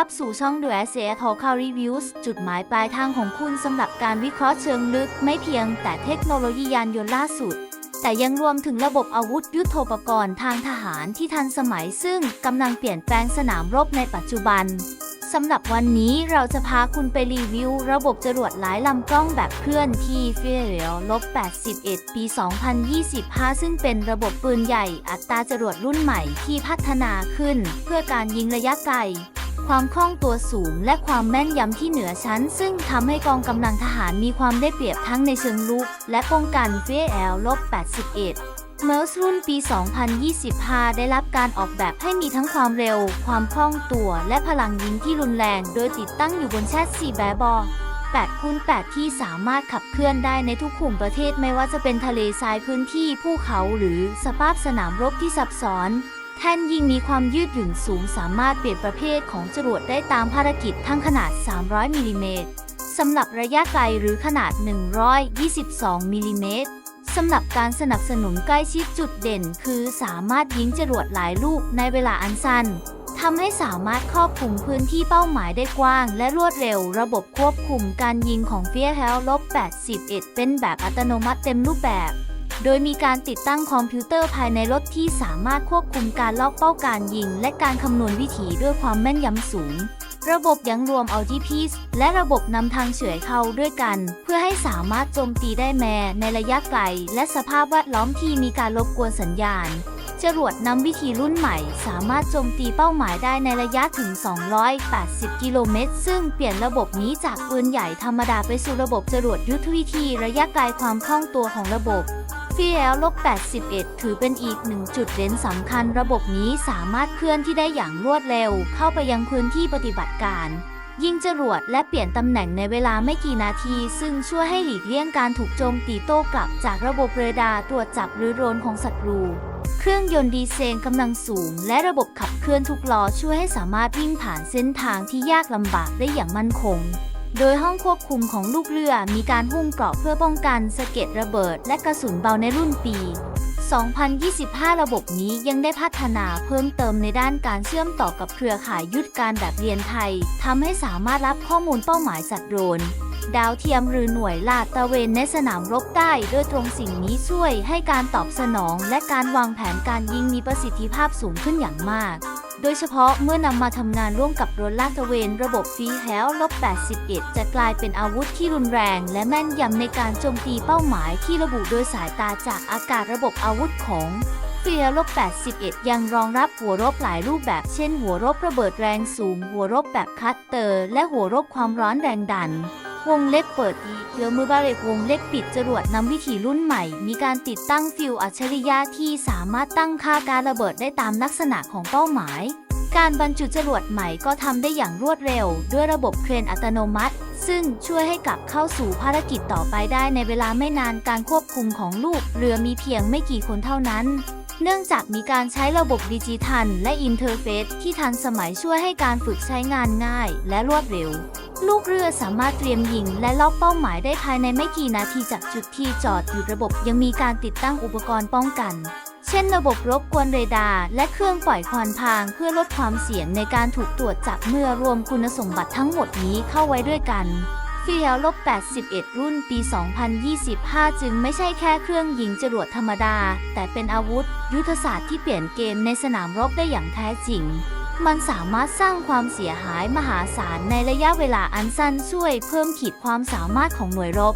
รับสู่ช่อง The a s e t a l Reviews จุดหมายปลายทางของคุณสำหรับการวิเคราะห์เชิงลึก ไม่เพียงแต่เทคโนโลยียานยนต์ล่าสุด แต่ยังรวมถึงระบบอาวุธยุโทโธปกรณ์ทางทหารที่ทันสมัยซึ่งกำลังเปลี่ยนแปลงสนามรบในปัจจุบันสำหรับวันนี้เราจะพาคุณไปรีวิว ระบบจรวดหลายลำกล้องแบบเคลื่อนที่เฟียเรียลบ81 ปี 2025 ซึ่งเป็นระบบปืนใหญ่อัตราจรวดรุ่นใหม่ที่พัฒนาขึ้น เพื่อการยิงระยะไกล ความคล่องตัวสูง และความแม่นยำที่เหนือชั้น ซึ่งทำให้กองกำลังทหารมีความได้เปรียบทั้งในเชิงลุก และป้องกันเฟียเอลบ81เม r ร์รุ่นปี 2025 ได้รับการออกแบบให้มีทั้งความเร็ว ความคล่องตัว และพลังยิงที่รุนแรง โดยติดตั้งอยู่บนแชสซีแบบบอ8คูณ8ที่สามารถขับเคลื่อนได้ในทุกขุมประเทศไม่ว่าจะเป็นทะเลทรายพื้นที่ภูเขาหรือสภาพสนามรบที่ซับซ้อน แท่นยิงมีความยืดหยุ่นสูงสามารถเปลี่ยนประเภทของจรวดได้ตามภารกิจทั้งขนาด 300 มิลลิเมตรสำหรับระยะไกลหรือขนาด 122 มิลลิเมตรสำหรับการสนับสนุนใกล้ชิดจุดเด่น คือสามารถยิงจรวดหลายลูกในเวลาอันสั้นทำให้สามารถครอบคลุมพื้นที่เป้าหมายได้กว้าง และรวดเร็ว ระบบควบคุมการยิงของ f e a r h e l ลบ81 เป็นแบบอัตโนมัติเต็มรูปแบบ โดยมีการติดตั้งคอมพิวเตอร์ภายในรถที่สามารถควบคุมการลอกเป้าการยิง และการคำนวณวิถีด้วยความแม่นยำสูง ระบบยังรวมเอา GPS และระบบนำทางเฉื่อยเข้าด้วยกัน เพื่อให้สามารถโจมตีได้แม้ในระยะไกล และสภาพแวดล้อมที่มีการรบกวนสัญญาณจรวดนำวิธีรุ่นใหม่ สามารถโจมตีเป้าหมายได้ในระยะถึง 280 กิโลเมตร ซึ่งเปลี่ยนระบบนี้จากปืนใหญ่ธรรมดาไปสู่ระบบจรวดยุทธวิธีระยะไกลความคล่องตัวของระบบ ฟีแอลลบ81 ถือเป็นอีกหนึ่งจุดเด่นสำคัญระบบนี้สามารถเคลื่อนที่ได้อย่างรวดเร็ว เข้าไปยังพื้นที่ปฏิบัติการ ยิงจรวดและเปลี่ยนตำแหน่งในเวลาไม่กี่นาที ซึ่งช่วยให้หลีกเลี่ยงการถูกโจมตีโต้กลับจากระบบเรดาร์ตรวจจับหรือโรนของศัตรู เครื่องยนต์ดีเซลกำลังสูง และระบบขับเคลื่อนทุกล้อช่วยให้สามารถวิ่งผ่านเส้นทางที่ยากลำบากได้อย่างมั่นคง โดยห้องควบคุมของลูกเรือมีการหุ้มเกราะเพื่อป้องกันสะเก็ดระเบิดและกระสุนเบาในรุ่นปี 2025 ระบบนี้ยังได้พัฒนาเพิ่มเติมในด้านการเชื่อมต่อกับเครือข่ายยุทธการแบบเรียนไทยทำให้สามารถรับข้อมูลเป้าหมายจากโดรนดาวเทียมหรือหน่วยลาดตระเวนในสนามรบได้โดยตรงสิ่งนี้ช่วยให้การตอบสนอง และการวางแผนการยิงมีประสิทธิภาพสูงขึ้นอย่างมาก โดยเฉพาะเมื่อนำมาทำงานร่วมกับรนลาดตระเวน ระบบฟีแฮลลบ81 จะกลายเป็นอาวุธที่รุนแรง และแม่นยำในการโจมตีเป้าหมายที่ระบุโดยสายตาจากอากาศระบบอาวุธของเฟียลบ81 ยังรองรับหัวรบหลายรูปแบบ เช่น หัวรบระเบิดแรงสูง หัวรบแบบคัตเตอร์ และหัวรบความร้อนแรงดัน วงเล็บเปิดอีเรือมือบาเรกวงเล็บปิดจรวดนำวิถีรุ่นใหม่ มีการติดตั้งฟิวอัจฉริยะที่สามารถตั้งค่าการระเบิดได้ตามลักษณะของเป้าหมาย การบรรจุจรวดใหม่ก็ทำได้อย่างรวดเร็ว ด้วยระบบเครนอัตโนมัติ ซึ่งช่วยให้กลับเข้าสู่ภารกิจต่อไปได้ในเวลาไม่นานการควบคุมของลูกเรือมีเพียงไม่กี่คนเท่านั้นเนื่องจากมีการใช้ระบบดิจิทัล และอินเทอร์เฟซที่ทันสมัยช่วยให้การฝึกใช้งานง่ายและรวดเร็ว ลูกเรือสามารถเตรียมยิงและล็อกเป้าหมายได้ภายในไม่กี่นาทีจากจุดที่จอดอยู่ระบบยังมีการติดตั้งอุปกรณ์ป้องกัน เช่นระบบรบกวนเรดาร์และเครื่องปล่อยควันพางเพื่อลดความเสี่ยงในการถูกตรวจจับเมื่อรวมคุณสมบัติทั้งหมดนี้เข้าไว้ด้วยกันฟีเอลลบ81 รุ่นปี 2025 จึงไม่ใช่แค่เครื่องยิงจรวดธรรมดา แต่เป็นอาวุธ ยุทธศาสตร์ที่เปลี่ยนเกมในสนามรบได้อย่างแท้จริง มันสามารถสร้างความเสียหายมหาศาลในระยะเวลาอันสั้นช่วยเพิ่มขีดความสามารถของหน่วยรบ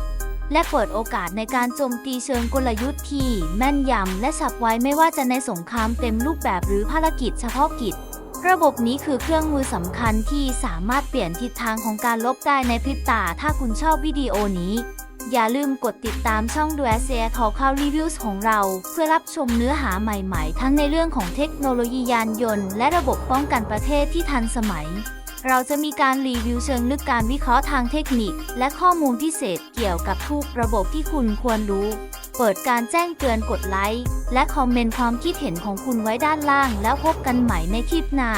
และเปิดโอกาสในการโจมตีเชิงกลยุทธ์ที่แม่นยำและฉับไวไม่ว่าจะในสงครามเต็มรูปแบบหรือภารกิจเฉพาะกิจ ระบบนี้คือเครื่องมือสำคัญที่สามารถเปลี่ยนทิศทางของการลบได้ในพริบตา ถ้าคุณชอบวิดีโอนี้ อย่าลืมกดติดตามช่อง d u a s e a t a l k Reviews ของเรา เพื่อรับชมเนื้อหาใหม่ๆ ทั้งในเรื่องของเทคโนโลยียานยนต์ และระบบป้องกันประเทศที่ทันสมัย เราจะมีการรีวิวเชิงลึกการวิเคราะห์ทางเทคนิค และข้อมูลพิเศษเกี่ยวกับทุกระบบที่คุณควรรู้ เปิดการแจ้งเตือนกดไลค์ และคอมเมนต์ความคิดเห็นของคุณไว้ด้านล่าง แล้วพบกันใหม่ในคลิปหน้า